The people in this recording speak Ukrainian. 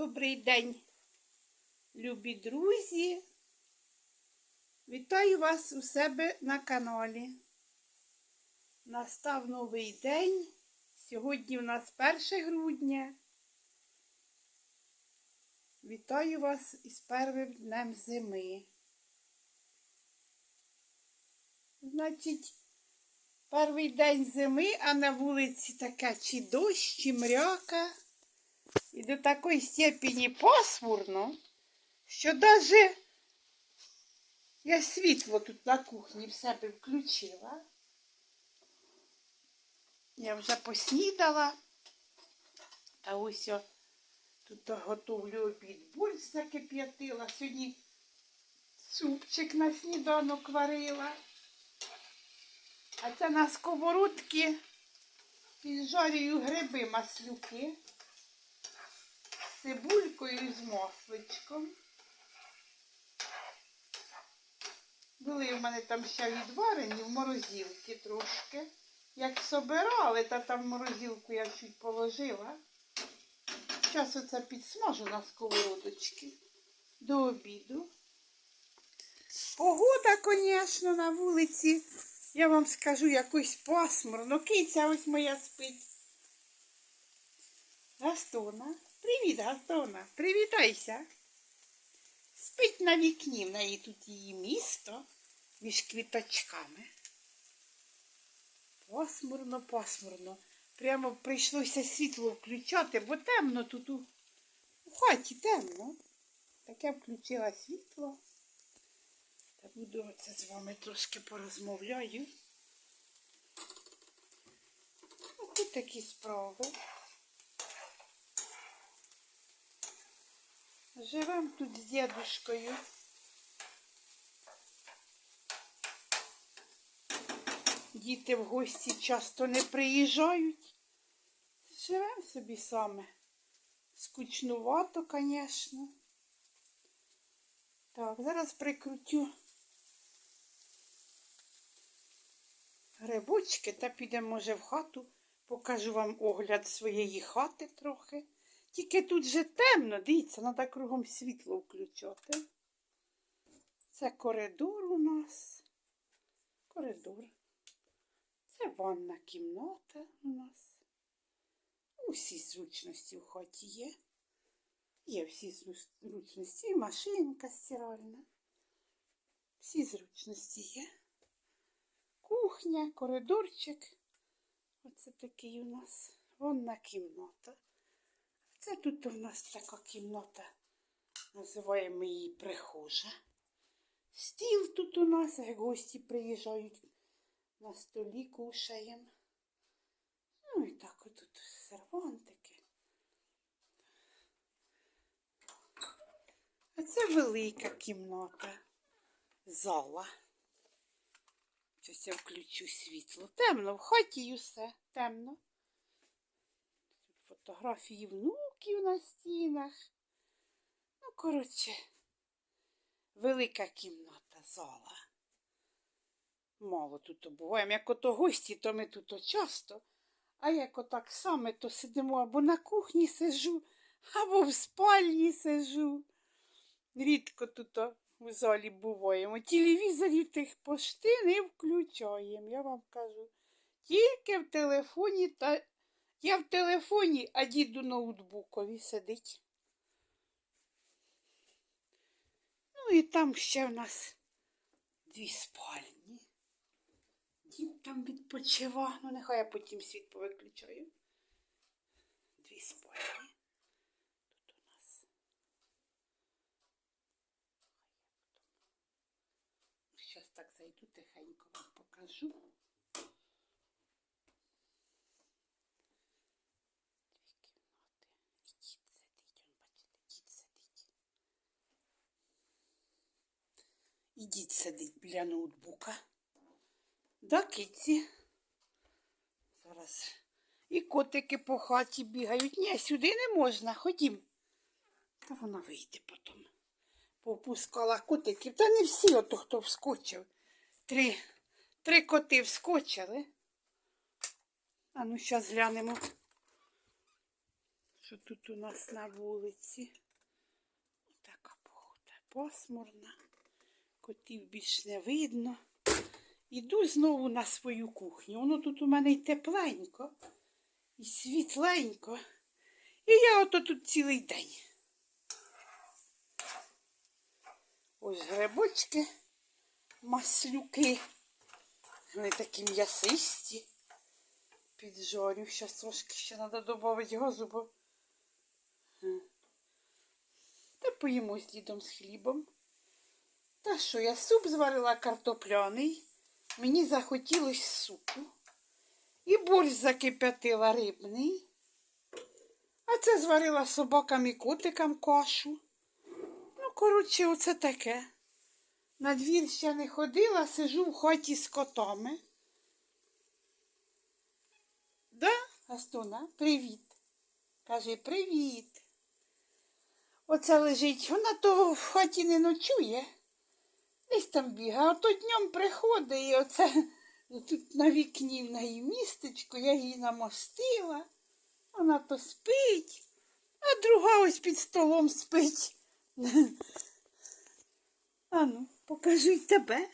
Добрий день, любі друзі. Вітаю вас у себе на каналі. Настав новий день. Сьогодні у нас 1 грудня. Вітаю вас із первим днем зими. Значить, перший день зими, а на вулиці така чи дощ, чи мряка. І до такої степені пасмурно, що навіть я світло тут на кухні в себе включила. Я вже поснідала. Та ось о, тут готовлю обід. Борщ закип'ятила. Сьогодні супчик на сніданок варила. А це на сковородці піджарюю гриби маслюки цибулькою з масличком. Були в мене там ще відварені в морозилці трошки. Як собирали, та там морозилку я чуть положила. Зараз оце підсмажу на сковородочки до обіду. Погода, звісно, на вулиці. Я вам скажу якось пасмурно. Киця ось моя спить. Гастона. Привіт, Гастона. Привітайся. Спить на вікні, в неї тут її місто між квіточками. Пасмурно, пасмурно. Прямо прийшлося світло включати, бо темно тут у, у хаті темно. Так я включила світло. Та буду оце з вами трошки порозмовляю. Ось такі справи. Живем тут з дедушкою. Діти в гості часто не приїжджають. Живем собі саме. Скучнувато, звісно. Так, зараз прикрутю грибочки та підемо, може, в хату. Покажу вам огляд своєї хати трохи. Тільки тут же темно, дивіться, треба кругом світло включати. Це коридор у нас. Коридор. Це ванна кімната у нас. Усі зручності в хаті є. Є всі зручності, і машинка стиральна. Всі зручності є. Кухня, коридорчик. Оце такий у нас ванна кімната. Це тут у нас така кімната, називаємо її прихожа. Стіл тут у нас, як гості приїжджають, на столі кушаємо. Ну і так отут сервантики. А це велика кімната, зала. Щось я включу світло. Темно, в хаті і все темно. Фотографії внуків на стінах. Ну, коротше, велика кімната, зала. Мало тут буваємо. Як ото гості, то ми тут часто. А як отак саме, то сидимо або на кухні сижу, або в спальні сижу. Рідко тут в залі буваємо. Телевізорів тих пошти не включаємо, я вам кажу. Тільки в телефоні та я в телефоні, а діду ноутбукові сидить. Ну і там ще в нас дві спальні. Дід там відпочива. Ну, нехай я потім світ повиключаю. Дві спальні. Тут у нас. Зараз так зайду тихенько вам покажу. Дві кімнати. І дід сидить, он, бачите, дід сидить. І дід сидить біля ноутбука. Да, киці. Зараз. І котики по хаті бігають. Ні, сюди не можна. Ходім. Та вона вийде потім. Попускала котиків. Та не всі, ото хто вскочив. Три, три коти вскочили. А ну, зараз глянемо. що тут у нас на вулиці. Така погода пасмурна. Котів більш не видно. Іду знову на свою кухню. Воно тут у мене й тепленько, і світленько. І я ото тут цілий день. Ось грибочки, маслюки. Вони такі м'ясисті. Піджарю. Щас трошки ще треба додати газу, бо. Та поїмо з дідом з хлібом. Та що, я суп зварила картопляний. Мені захотілось супу. І борщ закип'ятила рибний. А це зварила собакам і котикам кашу. Ну, коротше, оце таке. На двір ще не ходила, сижу в хаті з котами. Да, Астона, привіт. Каже, привіт. Оце лежить, вона то в хаті не ночує. Десь там бігає, а то днем приходить і оце тут на вікні в неї містечко, я її намостила. Вона то спить, а друга ось під столом спить. Ану, покажи й тебе.